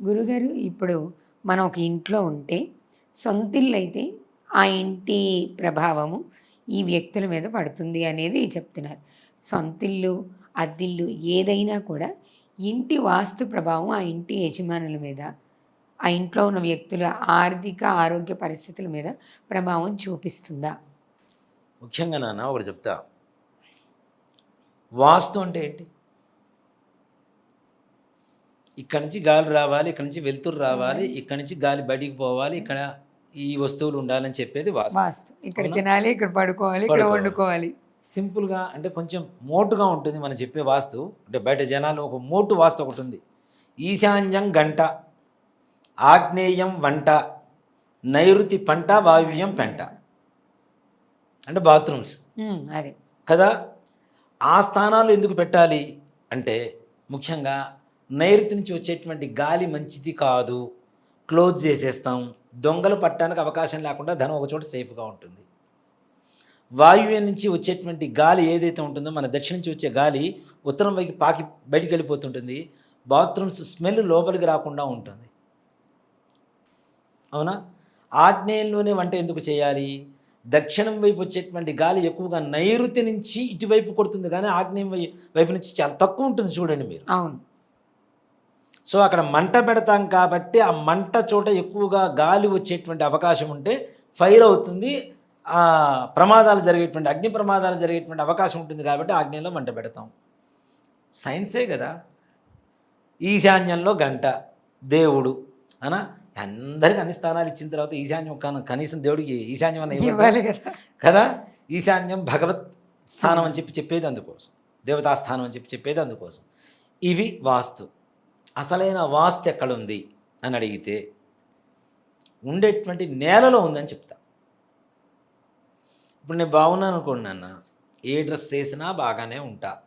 గురుగారు ఇప్పుడు మనం ఒక ఇంట్లో ఉంటే సొంతిల్లు అయితే ఆ ఇంటి ప్రభావము ఈ వ్యక్తుల మీద పడుతుంది అనేది చెప్తున్నారు. సొంతిల్లు అద్దిల్లు ఏదైనా కూడా ఇంటి వాస్తు ప్రభావం ఆ ఇంటి యజమానుల మీద ఆ ఇంట్లో ఉన్న వ్యక్తుల ఆర్థిక ఆరోగ్య పరిస్థితుల మీద ప్రభావం చూపిస్తుందా? ముఖ్యంగా నాన్న ఒకటి చెప్తా. వాస్తు అంటే ఏంటి? ఇక్కడి నుంచి గాలి రావాలి ఇక్కడి నుంచి వెలుతురు రావాలి ఇక్కడి నుంచి గాలి బయటికి పోవాలి ఇక్కడ ఈ వస్తువులు ఉండాలని చెప్పేది వాస్తు ఇక్కడ? తినాలి ఇక్కడ పడుకోవాలి ఇక్కడ. వండుకోవాలి. సింపుల్గా అంటే కొంచెం మోటుగా ఉంటుంది మనం చెప్పే వాస్తు. అంటే బయట జనాలు ఒక మోటు వాస్తు ఒకటి ఉంది. ఈశాన్యం గంట ఆగ్నేయం వంట నైరుతి పంట వాయువ్యం పెంట. అంటే బాత్రూమ్స్. అదే. కదా? ఆ స్థానాలు ఎందుకు పెట్టాలి? అంటే ముఖ్యంగా నైరుతి నుంచి వచ్చేటువంటి గాలి మంచిది కాదు. క్లోజ్ చేసేస్తాం. దొంగలు పట్టడానికి అవకాశం లేకుండా ధనం ఒక చోట సేఫ్గా ఉంటుంది. వాయువ్యం నుంచి వచ్చేటువంటి గాలి ఏదైతే ఉంటుందో మన దక్షిణ నుంచి వచ్చే గాలి ఉత్తరం వైపు పాకి బయటికి వెళ్ళిపోతుంటుంది. బాత్రూమ్స్ స్మెల్ లోపలికి రాకుండా ఉంటుంది. అవునా? ఆగ్నేయంలోనే వంట ఎందుకు చేయాలి? దక్షిణం వైపు వచ్చేటువంటి గాలి ఎక్కువగా నైరుతి నుంచి ఇటువైపు కొడుతుంది కానీ ఆగ్నేయం వైపు నుంచి చాలా తక్కువ ఉంటుంది చూడండి మీరు. అవును. సో అక్కడ మంట పెడతాం కాబట్టి ఆ మంట చోట ఎక్కువగా గాలి వచ్చేటువంటి అవకాశం ఉంటే ఫైర్ అవుతుంది. ఆ ప్రమాదాలు జరిగేటువంటి అగ్ని ప్రమాదాలు జరిగేటువంటి అవకాశం ఉంటుంది కాబట్టి ఆగ్నేయంలో మంట పెడతాం. సైన్సే కదా. ఈశాన్యంలో గంట దేవుడు అనా? అందరికి అన్ని స్థానాలు ఇచ్చిన తర్వాత ఈశాన్యం కన- కనీసం దేవుడికి ఈశాన్యం అన్న? ఇవ్వాలి కదా. కదా? ఈశాన్యం భగవత్ స్థానం అని చెప్పి చెప్పేది అందుకోసం. దేవతా స్థానం అని చెప్పి చెప్పేది అందుకోసం. ఇవి వాస్తు. అసలైన వాస్తు ఎక్కడుంది అని అడిగితే ఉండేటువంటి నేలలో ఉందని చెప్తా. ఇప్పుడు నేను బాగున్నాను అనుకోండి నాన్న ఏ డ్రెస్ వేసినా బాగానే ఉంటా.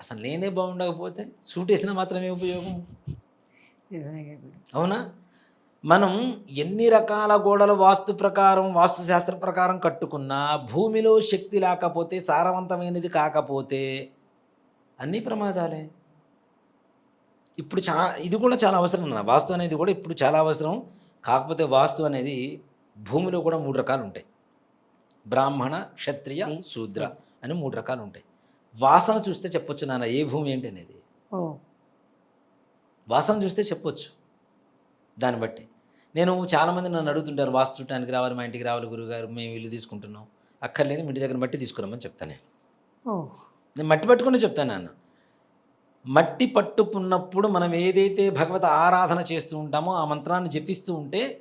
అసలు నేనే బాగుండకపోతే సూట్ వేసినా మాత్రమే ఉపయోగం. అవునా? మనం ఎన్ని రకాల గోడల వాస్తు ప్రకారం వాస్తు శాస్త్ర ప్రకారం కట్టుకున్నా భూమిలో శక్తి లేకపోతే సారవంతమైనది కాకపోతే అన్ని ప్రమాదాలే. ఇప్పుడు చా ఇది కూడా చాలా అవసరం అన్న. వాస్తు అనేది కూడా ఇప్పుడు చాలా అవసరం. కాకపోతే వాస్తు అనేది భూమిలో కూడా మూడు రకాలు ఉంటాయి. బ్రాహ్మణ క్షత్రియ శూద్ర అని మూడు రకాలు ఉంటాయి. వాసన చూస్తే చెప్పొచ్చు నాన్న ఏ భూమి ఏంటి అనేది. వాసన చూస్తే చెప్పొచ్చు దాన్ని బట్టి. నేను చాలామంది నన్ను అడుగుతుంటారు వాస్తు చూడటానికి రావాలి మా ఇంటికి రావాలి గురుగారు మేము ఇల్లు తీసుకుంటున్నాం. అక్కర్లేదు మీ ఇంటి దగ్గర మట్టి తీసుకురమ్మని చెప్తాను నేను మట్టి పట్టుకుని చెప్తాను నాన్న. మట్టి పట్టుకున్నప్పుడు మనం ఏదైతే భగవత ఆరాధన చేస్తూ ఉంటామో ఆ మంత్రాన్ని జపిస్తూ ఉంటే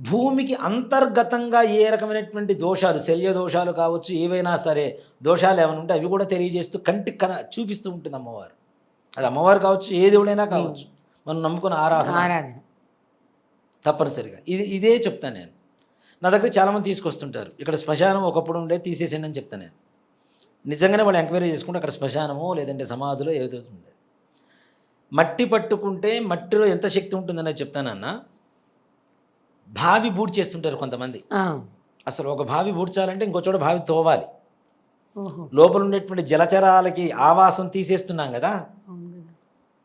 భూమికి అంతర్గతంగా ఏ రకమైనటువంటి దోషాలు శల్య దోషాలు కావచ్చు ఏవైనా సరే దోషాలు ఏమైనా ఉంటే అవి కూడా తెలియజేస్తూ కంటికి కన చూపిస్తూ ఉంటుంది అమ్మవారు. అది అమ్మవారు కావచ్చు ఏ దేవుడైనా కావచ్చు. మనం నమ్ముకున్న ఆరాధన. ఆరాధన. తప్పనిసరిగా. ఇది ఇదే చెప్తాను నేను. నా దగ్గర చాలామంది తీసుకొస్తుంటారు. ఇక్కడ శ్మశానం ఒకప్పుడు ఉండే తీసేసేయండి అని చెప్తాను నేను. నిజంగానే వాళ్ళు ఎంక్వైరీ చేసుకుంటే అక్కడ శ్మశానమో లేదంటే సమాధిలో ఏదో ఉండేది మట్టి పట్టుకుంటే మట్టిలో ఎంత శక్తి ఉంటుందనేది చెప్తానన్న బావి బూడ్ చేస్తుంటారు కొంతమంది. అసలు ఒక బావి బూడ్చాలంటే ఇంకో చోట బావి తోవాలి. లోపల ఉండేటువంటి జలచరాలకి ఆవాసం తీసేస్తున్నాం కదా.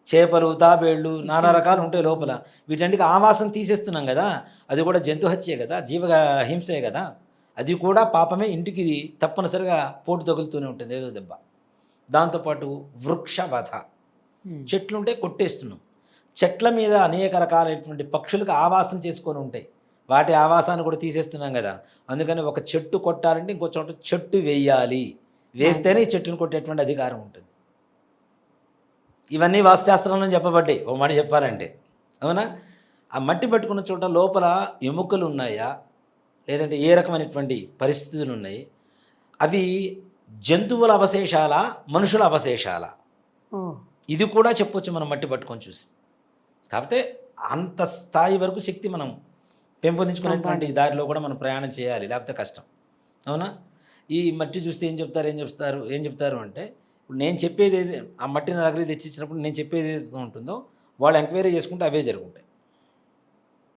చేపలు తాబేళ్ళు నానా రకాలు ఉంటాయి లోపల. వీటన్నిటికి ఆవాసం తీసేస్తున్నాం కదా. అది కూడా జంతు హత్యే కదా జీవ హింసే కదా. అది కూడా పాపమే ఇంటికి తప్పనిసరిగా పోటు తగులుతూనే ఉంటుంది ఏదో దెబ్బ. దాంతోపాటు వృక్ష వధ ఉమ్, చెట్లుంటే కొట్టేస్తున్నాం. చెట్ల మీద అనేక రకాలైనటువంటి పక్షులకు ఆవాసం చేసుకొని ఉంటాయి. వాటి ఆవాసాన్ని కూడా తీసేస్తున్నాం కదా. అందుకని ఒక చెట్టు కొట్టాలంటే ఇంకో చోట చెట్టు వేయాలి. వేస్తేనే ఈ చెట్టును కొట్టేటువంటి అధికారం ఉంటుంది. ఇవన్నీ వాస్తుశాస్త్రంలో చెప్పబడ్డాయి. ఓ మాట చెప్పాలంటే. అవునా? ఆ మట్టి పట్టుకున్న చోట లోపల ఎముకలు ఉన్నాయా? లేదంటే ఏ రకమైనటువంటి పరిస్థితులు ఉన్నాయి? అవి జంతువుల అవశేషాల? మనుషుల అవశేషాల? ఇది కూడా చెప్పొచ్చు మనం మట్టి పట్టుకొని చూసి. కాకపోతే అంత స్థాయి వరకు శక్తి మనం పెంపొందించుకునేటువంటి దారిలో కూడా మనం ప్రయాణం చేయాలి లేకపోతే కష్టం. అవునా? ఈ మట్టి చూస్తే ఏం చెప్తారు ఏం చెప్తారు ఏం చెప్తారు అంటే ఇప్పుడు నేను చెప్పేది ఏది ఆ మట్టి నా దగ్గర తెచ్చిచ్చినప్పుడు నేను చెప్పేది ఏదైతే ఉంటుందో వాళ్ళు ఎంక్వైరీ చేసుకుంటే అవే జరుగుంటాయి.